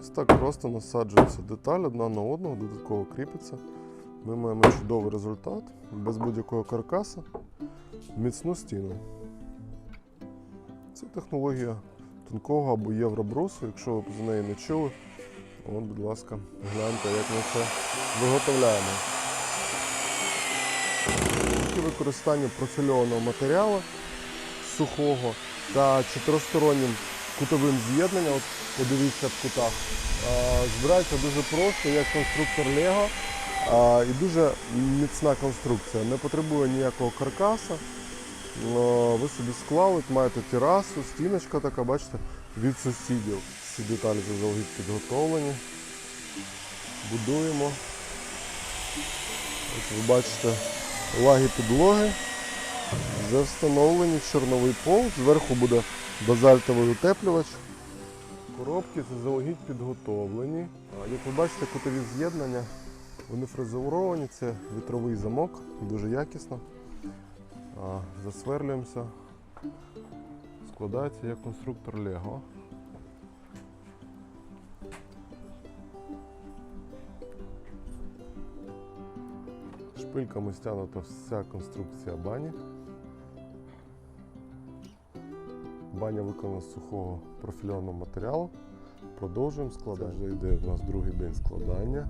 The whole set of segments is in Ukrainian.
Ось так просто насаджується деталь одна на одного, додатково кріпиться. Ми маємо чудовий результат без будь-якого каркаса, міцну стіну. Це технологія тонкого або євробрусу. Якщо ви за неї не чули, от, будь ласка, гляньте, як ми це виготовляємо. Використання профільованого матеріалу сухого та чотиристороннім кутовим з'єднанням, подивіться в кутах, збирається дуже просто, як конструктор Лего. І дуже міцна конструкція. Не потребує ніякого каркаса. Ви собі склали, маєте терасу, стіночка така, бачите, від сусідів. Всі деталі заздалегідь підготовлені. Будуємо. Ось ви бачите лаги підлоги. Вже встановлені чорновий пол. Зверху буде базальтовий утеплювач. Коробки заздалегідь підготовлені. Як ви бачите, кутові з'єднання, вони фрезеровані, це вітровий замок, дуже якісно. Засверлюємося. Складається як конструктор Лего. Шпильками стягнута вся конструкція бані. Баня виконана з сухого профільованого матеріалу. Продовжуємо складати. Вже йде у нас другий день складання.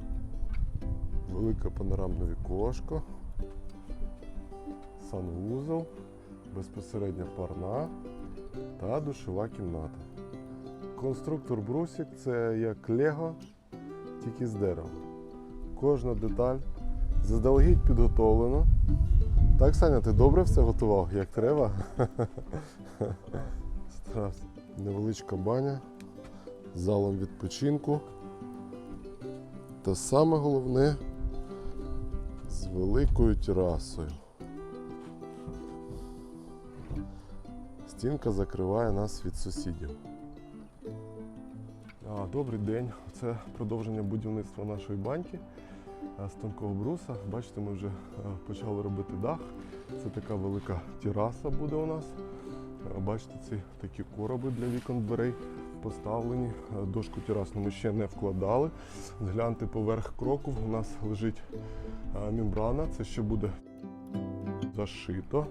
Велике панорамне вікошко, санвузол, безпосередня парна та душова кімната. Конструктор брусик це як Лего, тільки з дерева. Кожна деталь заздалегідь підготовлена. Так, Саня, ти добре все готував, як треба? Старався. Невеличка баня з залом відпочинку. Та саме головне з великою терасою. Стінка закриває нас від сусідів. Добрий день. Це продовження будівництва нашої баньки з тонкого бруса. Бачите, ми вже почали робити дах. Це така велика тераса буде у нас. А, Бачите, ці такі короби для вікон дверей поставлені. Дошку терасну ми ще не вкладали. Гляньте поверх кроку. У нас лежить а, мембрана. Це ще буде зашито.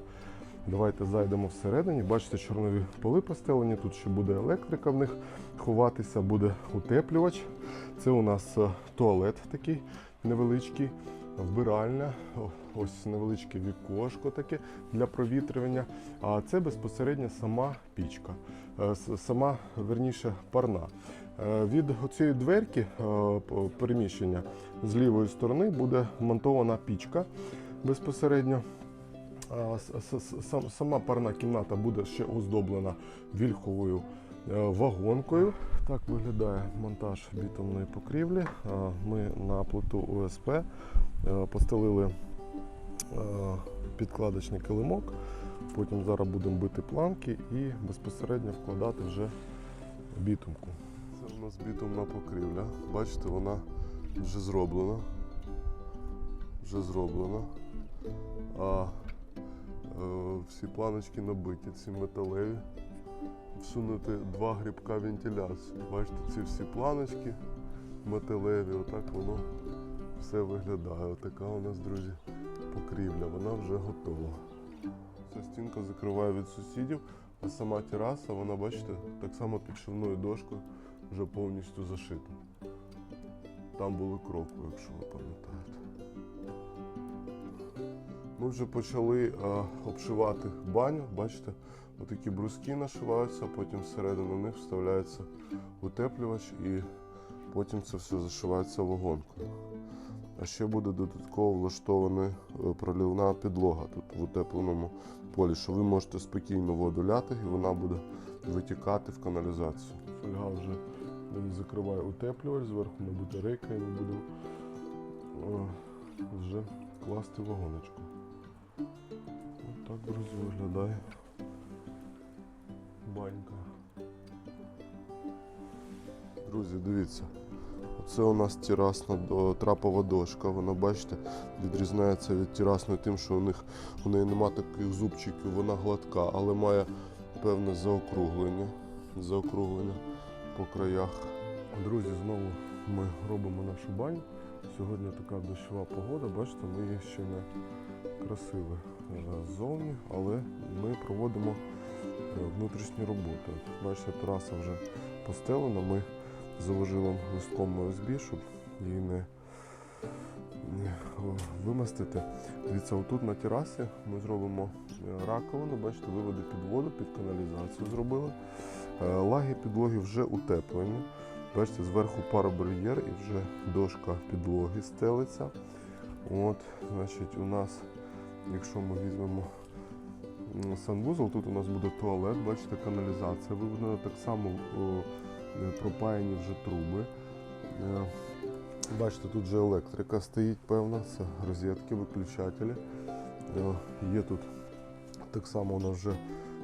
Давайте зайдемо всередині. Бачите, чорнові поли постелені. Тут ще буде електрика в них ховатися, буде утеплювач. Це у нас е, туалет такий невеличкий, вбиральня, ось невеличке вікошко таке для провітрювання. А це безпосередньо сама пічка, Е, сама верніше парна. Е, Від цієї дверки е, переміщення з лівої сторони буде монтована пічка безпосередньо. Сама парна кімната буде ще оздоблена вільховою вагонкою. Так виглядає монтаж бітумної покрівлі. Ми на плиту ОСП постелили підкладочний килимок. Потім зараз будемо бити планки і безпосередньо вкладати вже бітумку. Це у нас бітумна покрівля. Бачите, вона вже зроблена. Вже зроблена. А Е, всі планочки набиті, ці металеві. Всунути два грибка вентиляції. Бачите, ці всі планочки металеві, отак воно все виглядає. Отака у нас, друзі, покрівля, вона вже готова. Ця стінка закриває від сусідів, а сама тераса, вона, бачите, так само підшивною дошкою вже повністю зашита. Там були кроку, якщо ви пам'ятаєте. Ми вже почали е, обшивати баню. Бачите, отакі бруски нашиваються, потім всередину них вставляється утеплювач і потім це все зашивається вагонкою. А ще буде додатково влаштована е, пролівна підлога тут в утепленому полі, що ви можете спокійно воду ляти і вона буде витікати в каналізацію. Фольга вже закриває утеплювач, зверху не буде рейка і ми будемо е, вже класти вагоночку. Ось так, друзі, виглядає банька. Друзі, дивіться. Це у нас терасна трапова дошка. Вона, бачите, відрізняється від терасної тим, що у них у неї нема таких зубчиків, вона гладка, але має певне заокруглення. заокруглення по краях. Друзі, знову ми робимо нашу баню. Сьогодні така дощова погода, бачите, ми її ще не красили е, ззовні, але ми проводимо е, внутрішні роботи. Бачите, тераса вже постелена, ми заложили листком ОСБ, щоб її не, вимастити. Дивіться, отут на терасі ми зробимо е, раковину, бачите, виводи під воду, під каналізацію зробили. Е, Лаги підлоги вже утеплені. Бачите, зверху паробар'єр і вже дошка підлоги стелиться. От, значить, у нас, якщо ми візьмемо санвузол, тут у нас буде туалет, бачите, каналізація виведена, так само о, пропаяні вже труби. Е, Бачите, тут вже електрика стоїть певна, це розетки, виключателі. Е, Є тут так само у нас вже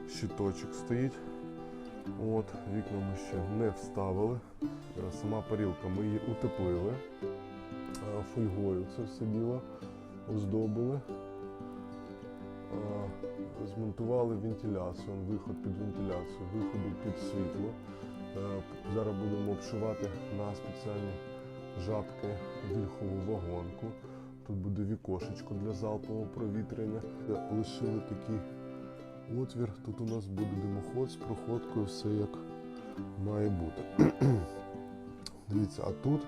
щиточок стоїть. От, вікна ми ще не вставили. Е, Сама парілка ми її утеплили. Е, Фольгою це все діло оздобили. Е, Змонтували вентиляцію, виход під вентиляцію, виходи під світло. Е, Зараз будемо обшивати на спеціальні жабки вільхову вагонку. Тут буде вікошечко для залпового провітряння. Е, Лишили такий отвір. Тут у нас буде димоход з проходкою, все як має бути. Дивіться, а тут,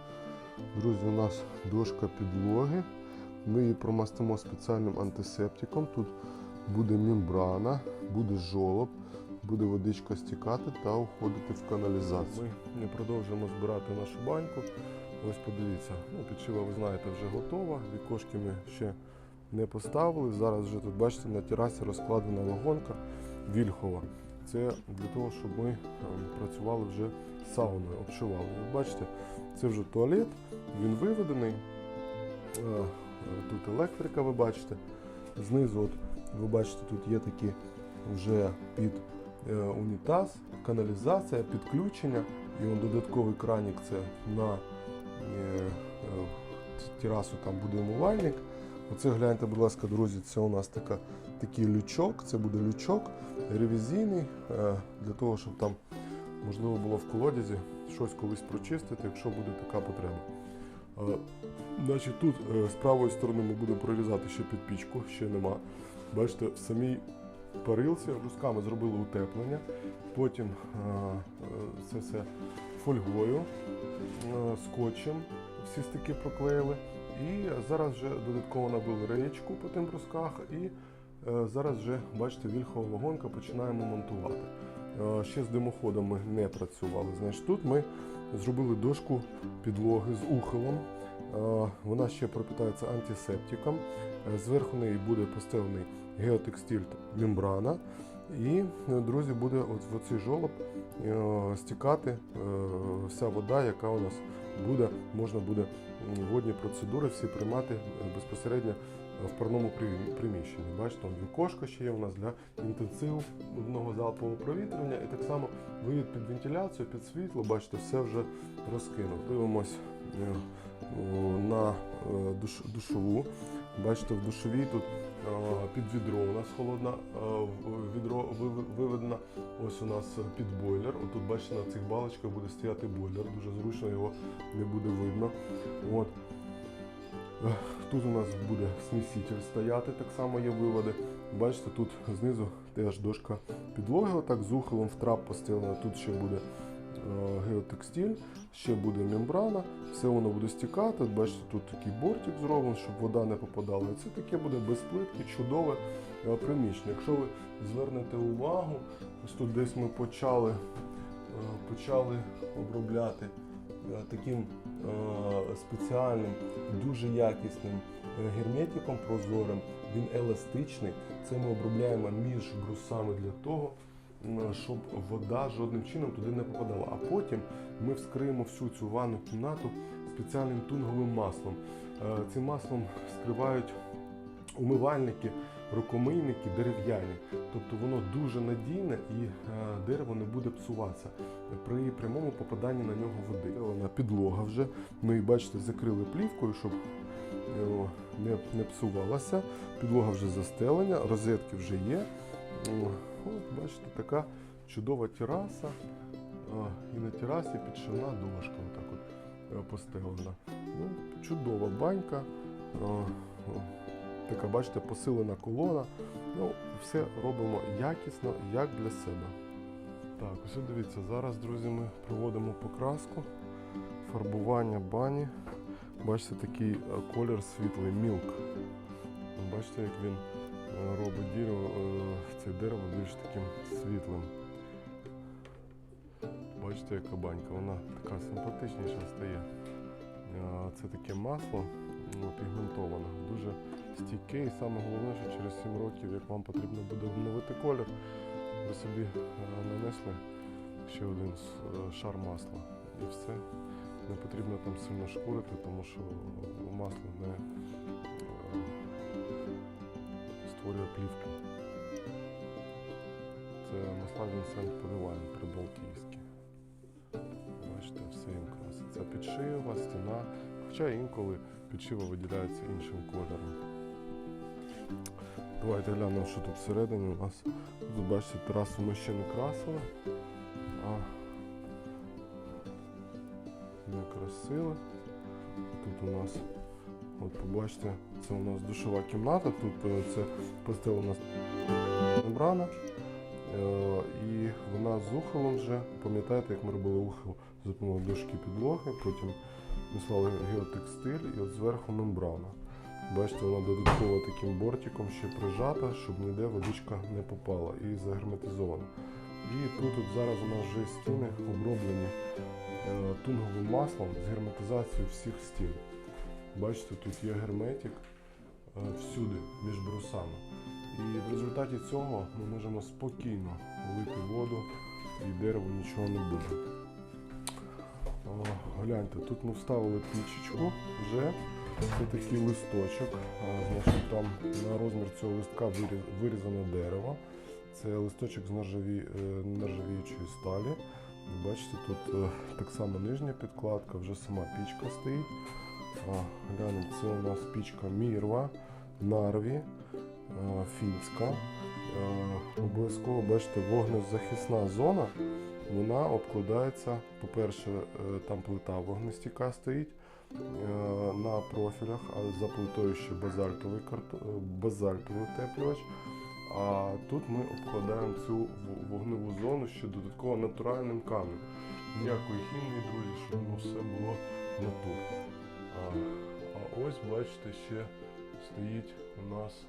друзі, у нас дошка підлоги. Ми її промастимо спеціальним антисептиком. Тут буде мембрана, буде жолоб, буде водичка стікати та уходити в каналізацію. Ми продовжуємо збирати нашу баньку. Ось подивіться, ну, підшива, ви знаєте, вже готова. Вікошки ми ще не поставили. Зараз вже тут, бачите, на терасі розкладена вагонка вільхова. Це для того, щоб ми працювали вже сауною, обшивали. От бачите, це вже туалет, він виведений. Е, Тут електрика, ви бачите. Знизу, от, ви бачите, тут є такі вже під унітаз, каналізація, підключення. І он додатковий кранік це на е, е, терасу там буде умивальник. Оце гляньте, будь ласка, друзі, це у нас така, такий лючок, це буде лючок ревізійний, е, для того, щоб там можливо було в колодязі щось колись прочистити, якщо буде така потреба. Е, Значить, тут е, з правої сторони ми будемо прорізати ще під пічку, ще нема. Бачите, в самій парилці русками зробили утеплення, потім е, е, це все фольгою, е, скотчем всі стики проклеїли. І зараз вже додатково набили реєчку по тим брусках і зараз вже, бачите, вільхова вагонка починаємо монтувати. Ще з димоходом ми не працювали. Значить, тут ми зробили дошку підлоги з ухилом. Е, Вона ще пропитається антисептиком. Е, Зверху неї буде постелений геотекстиль мембрана. І, е, друзі, буде от в оцей жолоб стікати вся вода, яка у нас буде, можна буде водні процедури всі приймати безпосередньо в парному приміщенні. Бачите, там вікошко ще є у нас для інтенсивного залпового провітряння. І так само вивід під вентиляцію, під світло, бачите, все вже розкинув. Дивимось на е, душ, душову. Бачите, в душовій тут е, під відро у нас холодна е, відро вив- виведена. Ось у нас під бойлер. Отут, бачите, на цих балочках буде стояти бойлер. Дуже зручно його не буде видно. От. Е, Тут у нас буде сміситель стояти, так само є виводи. Бачите, тут знизу теж дошка підлоги, отак з ухилом в трап постелена. Тут ще буде е, геотекстиль, ще буде мембрана, все воно буде стікати. Бачите, тут такий бортик зроблений, щоб вода не попадала. І це таке буде без плитки, чудове е, приміщення. Якщо ви звернете увагу, ось тут десь ми почали, е, почали обробляти е, таким е, спеціальним, дуже якісним е, герметиком прозорим. Він еластичний. Це ми обробляємо між брусами для того, щоб вода жодним чином туди не попадала. А потім ми вскриємо всю цю ванну кімнату спеціальним тунговим маслом. Е, Цим маслом скривають умивальники, рукомийники дерев'яні. Тобто воно дуже надійне і е, дерево не буде псуватися при прямому попаданні на нього води. Вона підлога вже. Ми її, бачите, закрили плівкою, щоб е, не, не псувалася. Підлога вже застелена, розетки вже є. От, бачите, така чудова тераса. І на терасі підшивна дошка отак от е, постелена. Ну, чудова банька. Така, бачите, посилена колона. Ну, все робимо якісно, як для себе. Так, ось дивіться, зараз, друзі, ми проводимо покраску, фарбування бані. Бачите, такий е, колір світлий мілк. Бачите, як він робить дерево, е, це дерево більш таким світлим. Бачите, яка банька, вона така симпатичніша стає. Це таке масло ну, пігментоване, дуже стійке і саме головне, що через 7 років, як вам потрібно буде обновити колір, ви собі е, нанесли ще один е, шар масла і все. Не потрібно там сильно шкурити, тому що масло не створює плівки. Це масла Вінсент Полівайн прибалтійські. Бачите, все їм краситься. Підшива, стіна, хоча інколи підшива виділяється іншим кольором. Давайте глянемо, що тут всередині у нас. Тут бачите, терасу ми ще не красили, а не красили. Тут у нас, от побачите, це у нас душова кімната, тут е, це постелена мембрана. Е, І вона з ухилом вже, пам'ятаєте, як ми робили ухил за допомогою дошки підлоги, потім ми слали геотекстиль і от зверху мембрана. Бачите, вона додатково таким бортиком ще прижата, щоб ніде водичка не попала і загерметизована. І тут от зараз у нас вже стіни оброблені е, тунговим маслом з герметизацією всіх стін. Бачите, тут є герметик е, всюди між брусами. І в результаті цього ми можемо спокійно лити воду і дереву нічого не буде. Гляньте, тут ми вставили пічечку вже. Це такий листочок. Значить, там на розмір цього листка виріз- вирізано дерево. Це листочок з нержаві, е, нержавіючої сталі. Бачите, тут е, так само нижня підкладка, вже сама пічка стоїть. А, це у нас пічка Мірва, Нарві, е, фінська. Е, Обов'язково бачите, вогнезахисна зона. Вона обкладається, по-перше, е, там плита вогнестійка стоїть на профілях, а за плитою ще базальтовий, базальтовий утеплювач. А тут ми обкладаємо цю вогневу зону ще додатково натуральним каменем. Ніякої хімії, друзі, щоб воно все було натур. А, а ось, бачите, ще стоїть у нас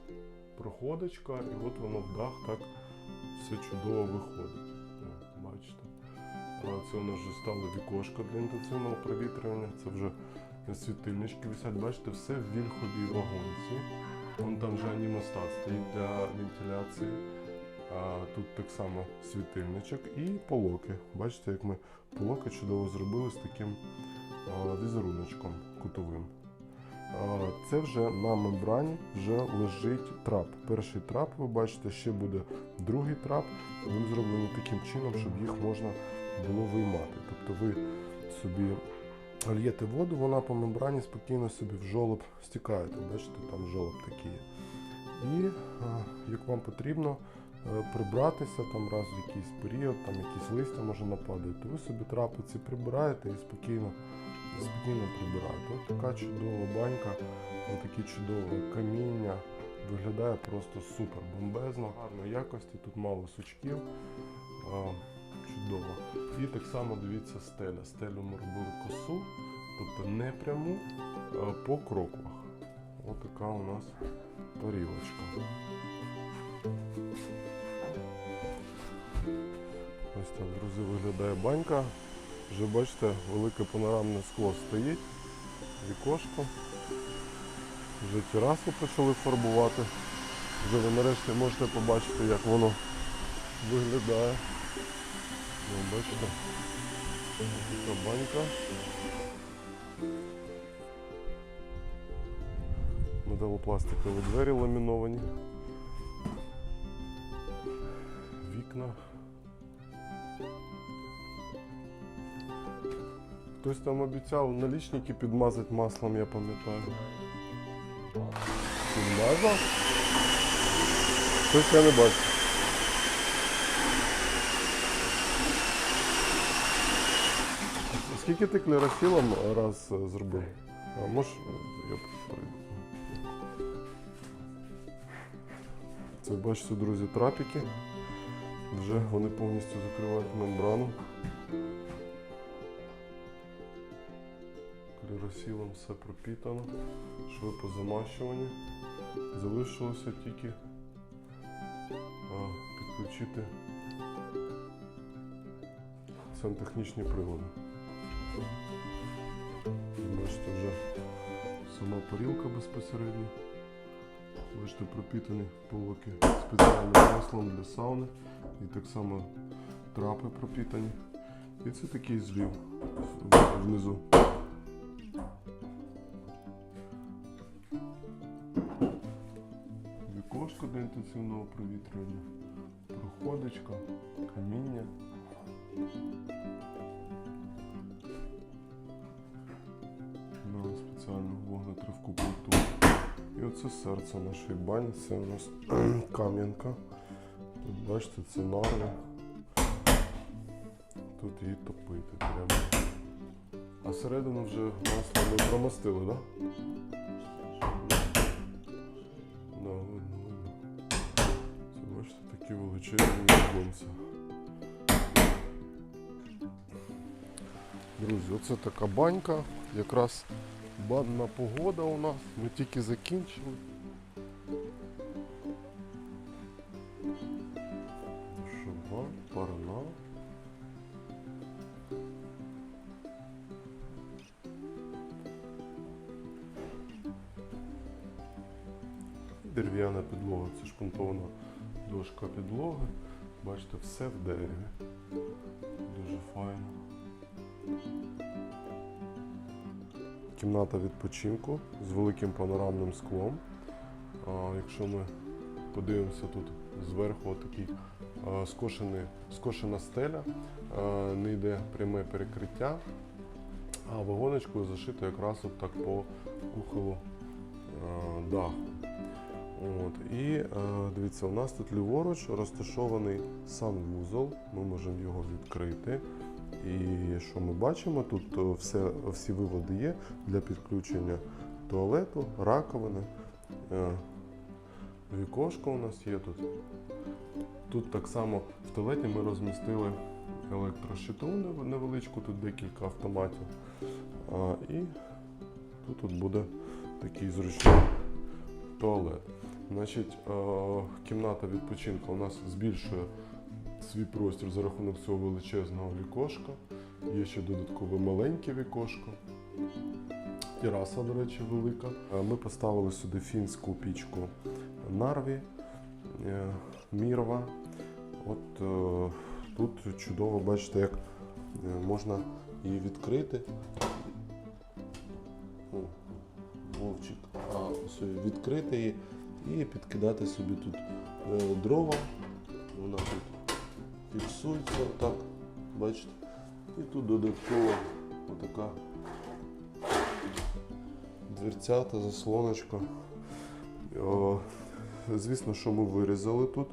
проходочка, і от воно в дах так все чудово виходить. О, Бачите. Це у нас вже стало вікошко для інтенсивного провітрювання. Це вже світильнички висять. Бачите, все в вільховій вагонці. Вон там вже анімостат стоїть для вентиляції. А, тут так само світильничок і полоки. Бачите, як ми полоки чудово зробили з таким візеруночком кутовим. Це вже на мембрані вже лежить трап. Перший трап, ви бачите, ще буде другий трап. Він зроблений таким чином, щоб їх можна було виймати. Тобто ви собі л'єте воду, вона по мембрані спокійно собі в жолоб стікає. Бачите, там жолоб такий. І як вам потрібно е, прибратися там раз в якийсь період, там якісь листя може нападати, то ви собі трапи ці прибираєте і спокійно, спокійно прибираєте. От така чудова банька, отакі чудове каміння. Виглядає просто супер бомбезно, гарної якості, тут мало сучків. Чудово. І так само дивіться стеля. Стелю ми робили косу, тобто не пряму, а по кроквах. Ось така у нас парілочка. Ось так, друзі, виглядає банька. Вже бачите, велике панорамне скло стоїть, вікошко. Вже терасу почали фарбувати. Вже ви нарешті можете побачити, як воно виглядає. Ну, бачите, така банька. Металопластикові двері ламіновані. Вікна. Хтось там обіцяв налічники підмазати маслом, я пам'ятаю. Підмазав? Щось я не бачу. скільки ти клерофілом раз е, зробив? А може, я пройду. Це бачите, друзі, трапіки. Вже вони повністю закривають мембрану. Клеросілом все пропітано, шви позамащувані. Залишилося тільки а, підключити сантехнічні прилади. Бачите, вже сама парілка безпосередньо. Бачите, пропітані полоки спеціальним маслом для сауни. І так само трапи пропітані. І це такий злів внизу. Інтенсивного провітрювання, проходочка, каміння. На спеціальну вогнетривку плиту. І оце серце нашої бані, це у нас кам'янка. Тут бачите, це нарви. Тут її топити треба. А середину вже масло ми промастили, так? Да? Такі величезні. Друзі, оце така банька. Якраз банна погода у нас. Ми тільки закінчили. Все в дереві. Дуже файно. Кімната відпочинку з великим панорамним склом. А, якщо ми подивимося тут зверху отакий а, скошений, скошена стеля, а, не йде пряме перекриття, а вагоночкою зашито якраз от так по кухолу даху. От. І е, дивіться, у нас тут ліворуч розташований санвузол. Ми можемо його відкрити. І що ми бачимо? Тут е, все, всі виводи є для підключення туалету, раковини. Е, Вікошко у нас є тут. Тут так само в туалеті ми розмістили електрощитову нев- невеличку, тут декілька автоматів. А, і тут, тут буде такий зручний туалет. Значить, е, кімната відпочинку у нас збільшує свій простір за рахунок цього величезного вікошка. Є ще додаткове маленьке вікошко. Тераса, до речі, велика. Е, Ми поставили сюди фінську пічку Нарві, е, Мірва. От тут чудово бачите, як можна її відкрити. Її відкрити її і підкидати собі тут е, дрова. Вона тут фіксується отак, бачите. І тут додатково отака дверцята, заслоночка. Звісно, що ми вирізали тут.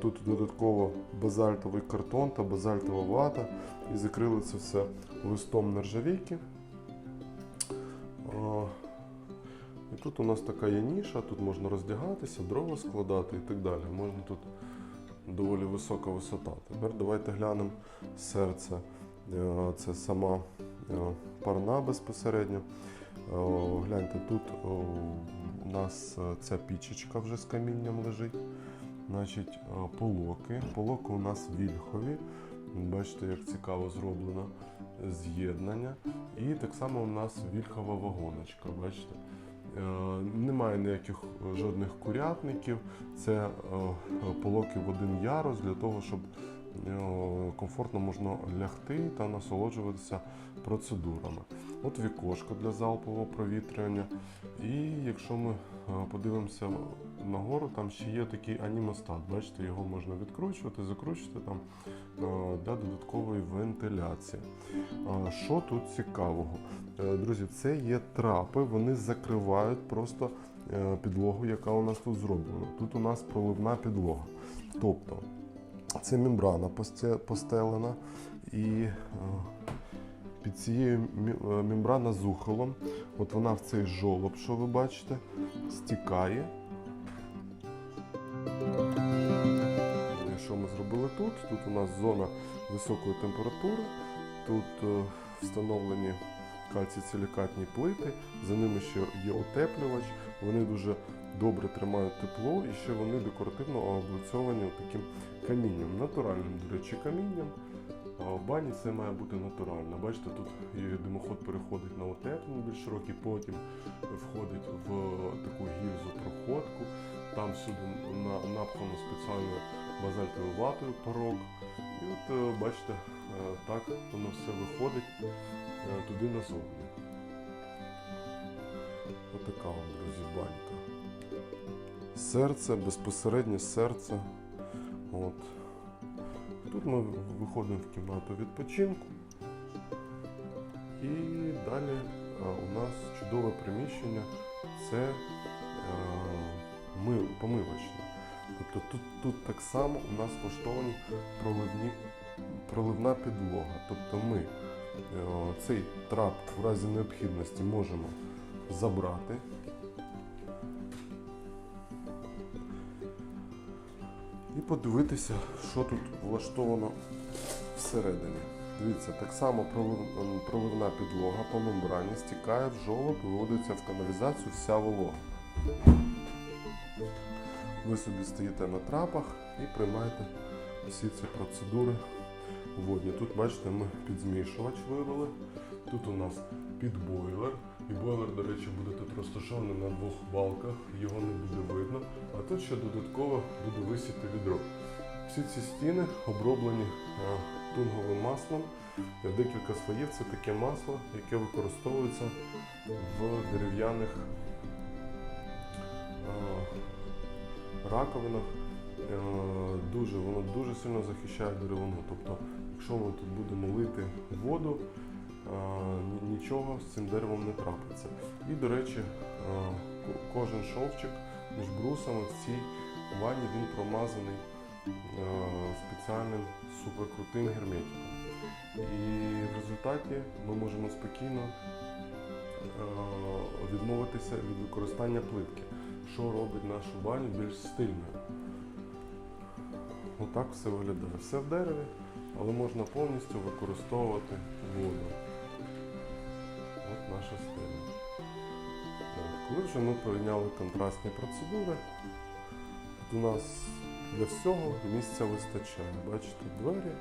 Тут додатково базальтовий картон та базальтова вата. І закрили це все листом нержавійки. О, І тут у нас така є ніша, тут можна роздягатися, дрова складати і так далі. Можна тут доволі висока висота. Тепер давайте глянемо серце. Е, Це сама е, парна безпосередньо. Е, Гляньте, тут у нас ця пічечка вже з камінням лежить. Значить, полоки. Полоки у нас вільхові. Бачите, як цікаво зроблено з'єднання. І так само у нас вільхова вагоночка. Бачите? Е, Немає ніяких е, жодних курятників. Це е, полоки в один ярус для того, щоб комфортно можна лягти та насолоджуватися процедурами. От вікошко для залпового провітрювання. І якщо ми е, подивимося нагору, там ще є такий анімостат. Бачите, його можна відкручувати, закручувати там е, для додаткової вентиляції. Що тут цікавого? Е, Друзі, це є трапи, вони закривають просто е, підлогу, яка у нас тут зроблена. Тут у нас проливна підлога. Тобто це мембрана постелена і е, Під цією е, мембрана з ухолом. От вона в цей жолоб, що ви бачите, стікає. Е, Що ми зробили тут? Тут у нас зона високої температури. Тут встановлені кальцій-силікатні плити, за ними ще є утеплювач. Вони дуже добре тримають тепло і ще вони декоративно облицьовані таким камінням, натуральним, до речі, камінням. А в бані це має бути натурально. Бачите, тут димоход переходить на утеплений більш широкий, потім входить в таку гільзу проходку. Там всюди напхано спеціальною базальтовою ватою порог. І от е, бачите, е, так воно все виходить е, туди назовні. Отака вам, друзі, банька. Серце, безпосереднє серце. От. Тут ми виходимо в кімнату відпочинку. І далі у нас чудове приміщення це е, ми, помивочне. Тобто тут, тут так само у нас влаштовані проливні, проливна підлога. Тобто ми е, цей трап в разі необхідності можемо забрати. І подивитися, що тут влаштовано всередині. Дивіться, так само пролив- проливна підлога по мембрані стікає в жолоб і виводиться в каналізацію вся волога. Ви собі стоїте на трапах і приймаєте всі ці процедури водні. Тут, бачите, ми підзмішувач вивели. Тут у нас підбойлер. І бойлер, до речі, буде тут розташований на двох балках, його не буде видно. А тут ще додатково буде висіти відро. Всі ці стіни оброблені тунговим маслом. Декілька слоїв це таке масло, яке використовується в дерев'яних раковинах. Дуже, воно дуже сильно захищає деревину. Тобто, якщо ми тут будемо лити воду, нічого з цим деревом не трапиться. І, до речі, кожен шовчик між брусами в цій ванні він промазаний спеціальним суперкрутим герметиком. І в результаті ми можемо спокійно відмовитися від використання плитки, що робить нашу баню більш стильною. Отак все виглядає. Все в дереві, але можна повністю використовувати воду. Наша стеля. Коли вже ми прийняли контрастні процедури, тут у нас для всього місця вистачає. Бачите, двері,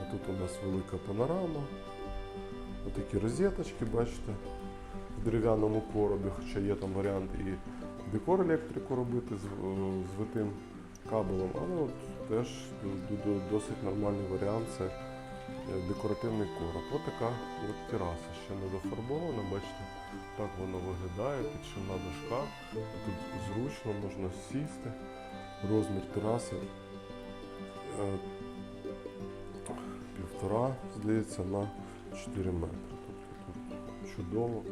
а тут у нас велика панорама. Отакі розеточки, бачите, в дерев'яному коробі, хоча є там варіант і декор електрику робити з, витим кабелем, але от теж досить нормальний варіант це декоративний короб. Ось така от тераса, ще не дофарбована, бачите, так воно виглядає, підшивна дошка. Тут зручно можна сісти. Розмір тераси е, півтора, здається, на 4 метри. Тобто тут чудово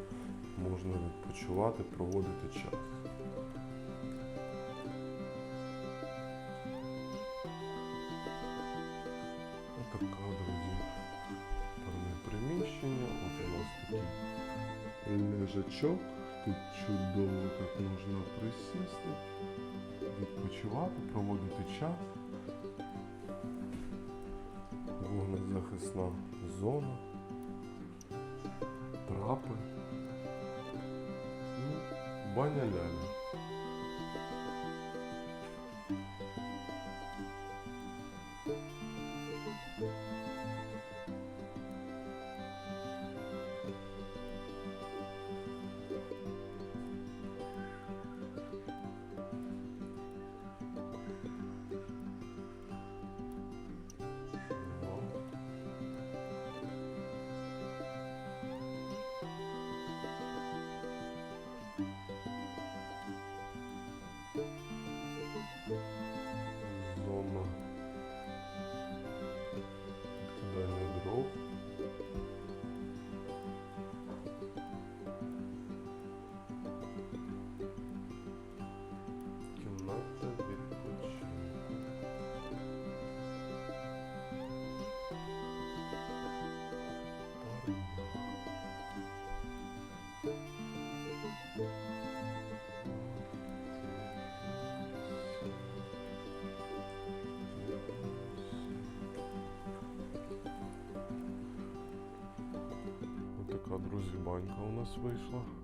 можна відпочивати, проводити час. Лежачок. Тут чудово так можна присісти, відпочивати, проводити час. Вогнезахисна зона, трапи. Ну, баня ляля. Друзі, у нас вийшла.